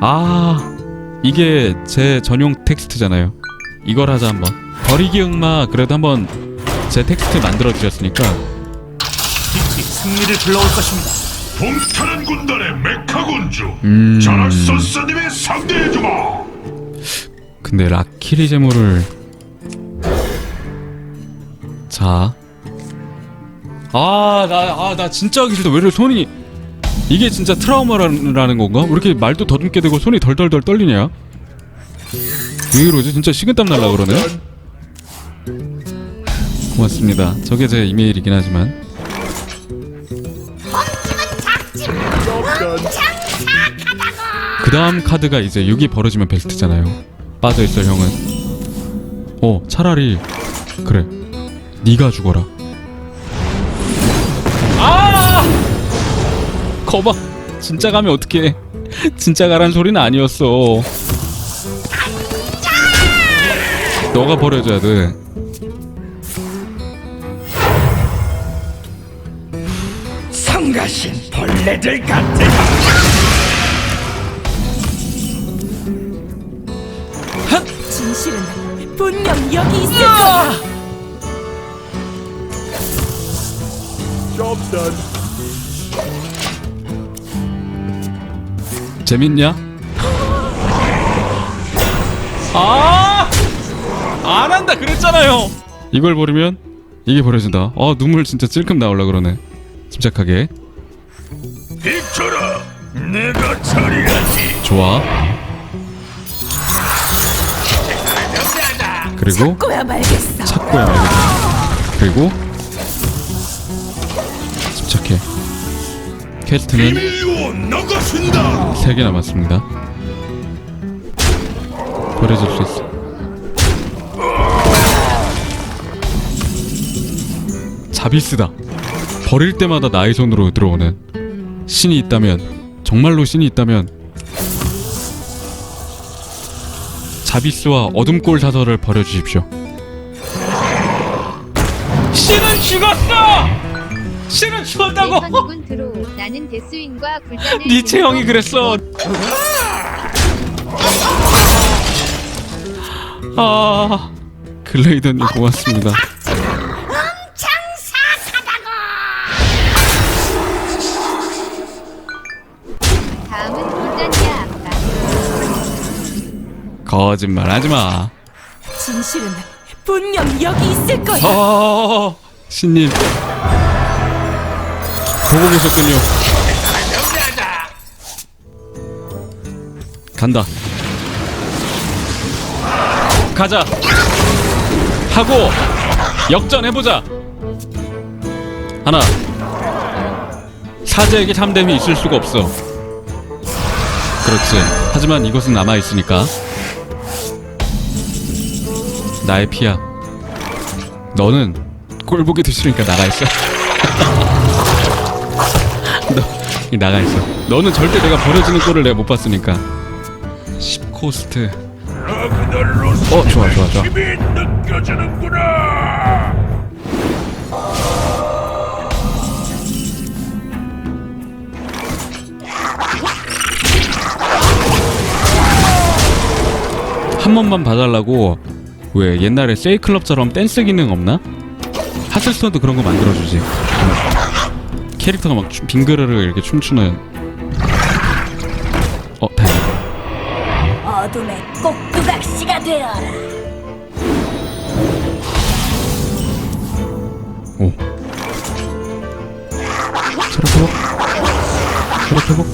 아 이게 제 전용 텍스트잖아요. 이걸 하자 한번. 버리기 흑마 그래도 한번 제 텍스트 만들어 주셨으니까 빛이 승리를 불러올 것입니다. 동타는 군단의 메카군주 음 자락선사님의 상대해주마 근데 라키리 제모를 자. 아, 나, 아, 나 진짜 하기 싫다. 왜 이렇게 손이. 이게 진짜 트라우마라는 건가? 왜 이렇게 말도 더듬게 되고 손이 덜덜덜 떨리냐? 왜 이러지? 진짜 식은땀 날라 그러네? 고맙습니다. 저게 제 이메일이긴 하지만. 그 다음 카드가 이제 6이 벌어지면 벨트잖아요. 빠져있어 형은. 어 차라리 그래. 네가 죽어라. 거봐. 진짜 가면 어떡해. 진짜 가란 소리는 아니었어. 너가 버려줘야 돼. 성가신 벌레들 같은 진실은 분명 여기 있을 거야. 재밌냐? 아! 안 한다 그랬잖아요. 이걸 버리면 이게 버려진다. 아 눈물 진짜 찔끔 나올라 그러네. 침착하게. 비켜라 내가 처리하지 좋아. 그리고 꼬야 말겠어. 찾고야 말겠다. 그리고 침착해. 나가신다 3개 남았습니다. 버려질 수 있어. 자비스다. 버릴 때마다 나의 손으로 들어오는 신이 있다면 정말로 신이 있다면 자비스와 어둠골 사설을 버려주십시오. 신은 죽었어! 신은 죽었다고! 대선이군 드로우. 나는 데스윈과 굴단을 니체 형이 그랬어. 아 글레이더님 고맙습니다. 다음은 굴단이야 아빠. 거짓말 하지 마. 진실은 분명 여기 있을 거야. 아 신님 보고 계셨군요. 간다. 가자. 하고 역전해보자. 하나. 사제에게 참됨이 있을 수가 없어. 그렇지. 하지만 이것은 남아 있으니까. 나의 피야. 너는 꼴보기 드시니까 나가 있어. 나가 있어. 너는 절대 내가 버려지는 꼴을 내가 못 봤으니까. 10코스트. 어, 좋아, 좋아, 좋아. 한 번만 봐달라고 왜 옛날에 세이클럽처럼 댄스 기능 없나? 하슬스톤도 그런 거 만들어주지. 캐릭터가 막 춤- 빙그르르 이렇게 춤추는. 어, 다행이다. 어둠의 꼭두각시가 되어라. 오. 체력 회복. 체력 회복.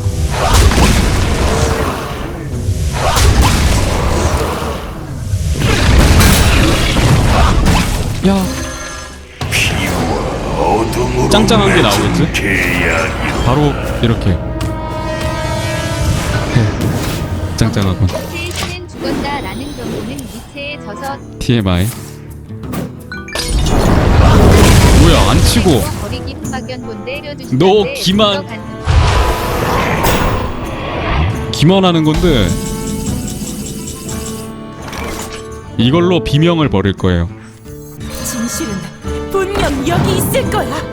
야. 짱짱한 게 나오겠지? 바로 이렇게. 해. 짱짱하군. 죽었다라는 니체에 져서 TMI. 뭐야 안 치고 버리기 흑막연본 때려주신 너 기만- 기만하는 건데 이걸로 비명을 버릴 거예요. 진실은 분명 여기 있을 거야.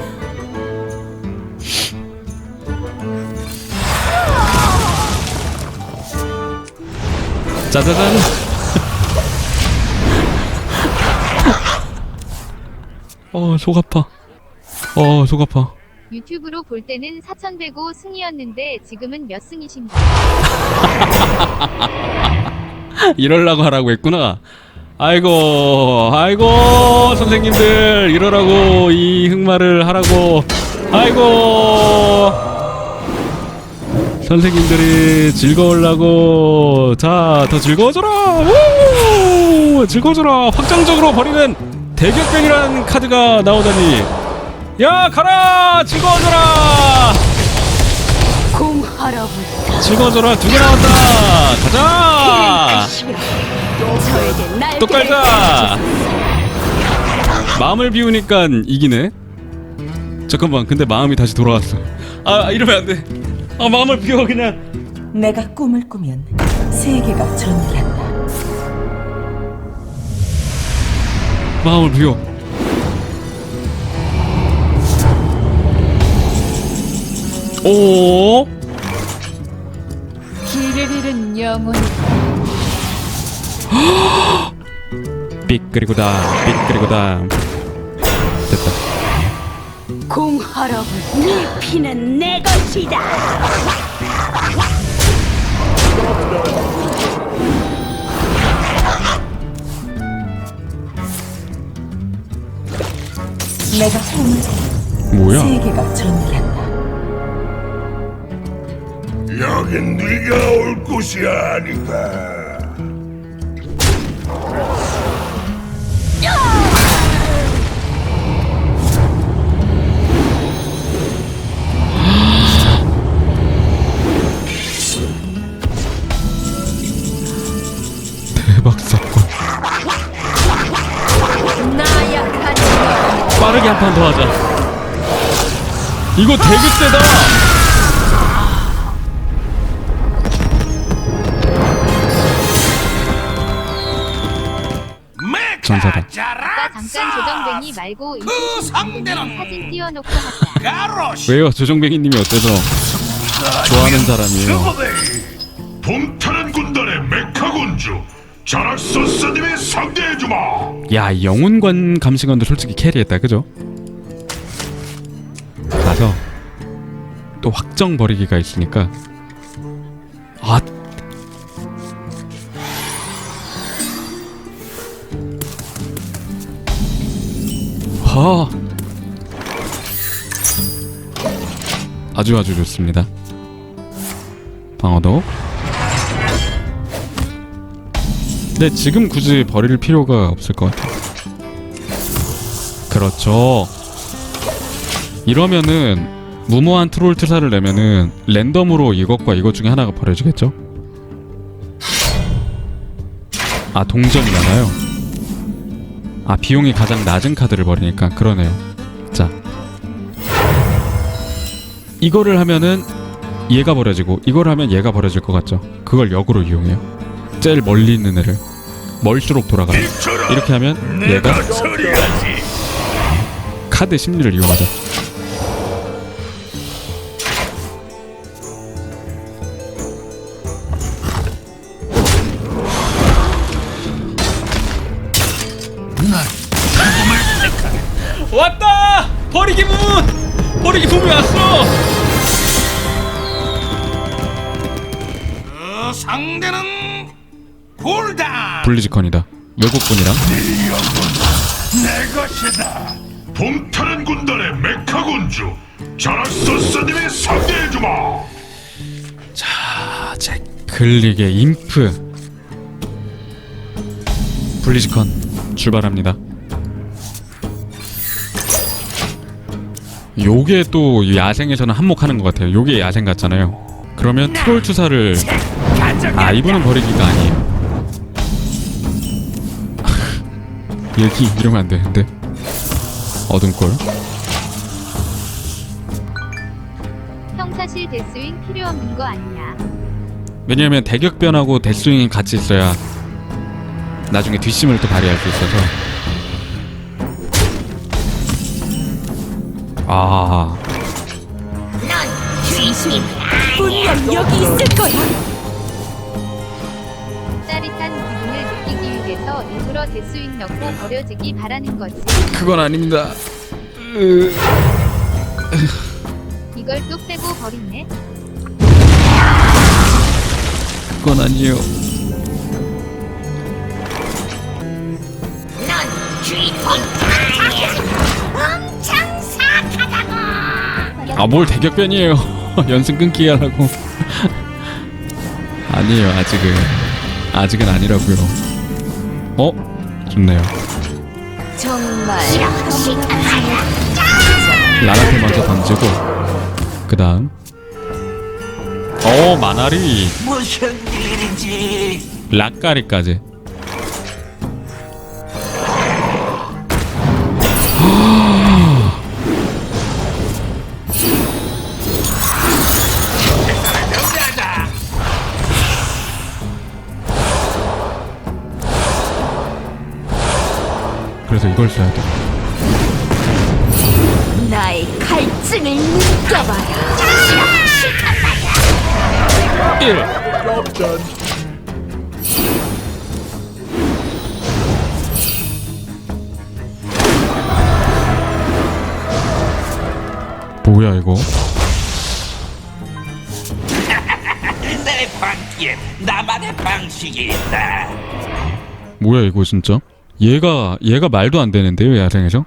짜자잔. 어, 속 아파. 어, 속 아파. 유튜브로 볼 때는 4,105 승이었는데 지금은 몇 승이신가? 이럴라고 하라고 했구나. 아이고, 아이고, 선생님들, 이러라고, 이 흑마를 하라고. 아이고. 선생님들이 즐거우려고. 자, 더 즐거워져라. 우! 즐거워져라. 확장적으로 버리는 대격변이라는 카드가 나오다니. 야, 가라! 즐거워져라! 즐거워져라. 두 개 나왔다. 가자! 또 깔자. 마음을 비우니까 이기네. 잠깐만, 근데 마음이 다시 돌아왔어. 아, 이러면 안 돼. 아, 마음을 비워 그냥. 내가 꿈을 꾸면 세계가 전율한다. 마음을 비워. 오, 길을 잃은 영혼 삑 그리고 다, 삑 그리고 다. 공허러불 네 피는 내 것이다 내가 뭐야? 세계가 전율한다. 여긴 네가 올 곳이 아니다. 빠르게 한 판 더 하자. 이거 되게 세다. 전사다. 아까 잠깐 조정뱅이 말고 이순신 감독님 사진 띄워놓고 하자 가로시 왜요? 조정뱅이님이 어때서 좋아하는 사람이에요? 봄타는 군단의 메카 군주 자락소스님의 상대해주마. 야, 이 영혼관 감시관도 솔직히 캐리했다, 그죠? 가서 또 확정 버리기가 있으니까 아 하 아주 아주 좋습니다. 방어도 근데 지금 굳이 버릴 필요가 없을 것 같아요. 그렇죠. 이러면은 무모한 트롤 투사를 내면은 랜덤으로 이것과 이것 중에 하나가 버려지겠죠? 아 동전이잖아요. 아 비용이 가장 낮은 카드를 버리니까 그러네요. 자 이거를 하면은 얘가 버려지고 이걸 하면 얘가 버려질 것 같죠? 그걸 역으로 이용해요. 제일 멀리 있는 애를 멀수록 돌아가요. 비켜라. 이렇게 하면 얘가 내가 처리하지. 카드 심리를 이용하죠. 왔다! 버리기 문! 버리기 붐이 왔어! 그 상대는 골다. 블리즈컨이다. 외국분이랑 내 것이다. 봄타는 군단의 메카 군주 자락소스님의 상대해주마. 자, 제클릭의 인프 블리즈컨 출발합니다. 요게 또 야생에서는 한몫하는 것 같아요. 요게 야생 같잖아요. 그러면 트롤 투사를 아 이분은 버리기가 아니에요. 여기 이러면 안 되는데 어둠골. 형 사실 데스윙 필요 없는 거 아니야 왜냐면 대격변하고 데스윙이 같이 있어야 나중에 뒷심을 또 발휘할 수 있어서. 아. 분명 여기 있을 거야. 짜릿한 위해서 일부러 데스윙 넣고 버려지기 바라는 거지. 그건 아닙니다. 이걸 또 빼고 버리네. 그건 아니에요. 아뭘 대격변이에요. 연승 끊기 하려고. 아니에요 아직은 아직은 아니라고요. 어? 좋네요. 정말. 라라테 먼저 던지고 그 다음. 어 마나리. 무슨 일인지. 락가리까지 그래서 이걸 써야 돼. 나의 갈증을 느껴봐라. 1 뭐야 이거? 내 방티에 나만의 방식이 있다. 뭐야 이거 진짜 얘가 얘가 말도 안 되는데요 야생에서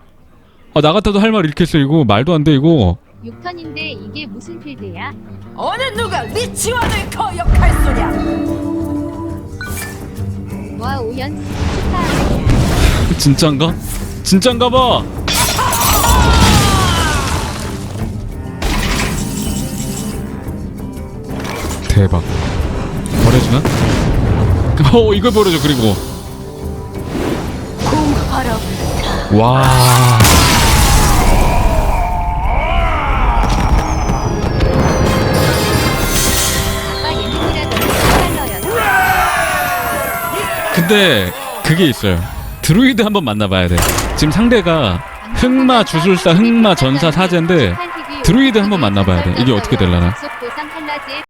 아나 같아도 할 말 이렇게 쓰이고 말도 안돼 이거 6턴인데 이게 무슨 필드야? 어느 누가 네 지원을 거역할 소냐? 와 오연 축하합니다. 진짠가? 진짠가 봐 대박 버려주나? 어 이걸 버려줘 그리고 와. 근데 그게 있어요 드루이드 한번 만나봐야 돼 지금 상대가 흑마 주술사 흑마 전사 사제인데 드루이드 한번 만나봐야 돼. 이게 어떻게 될라나?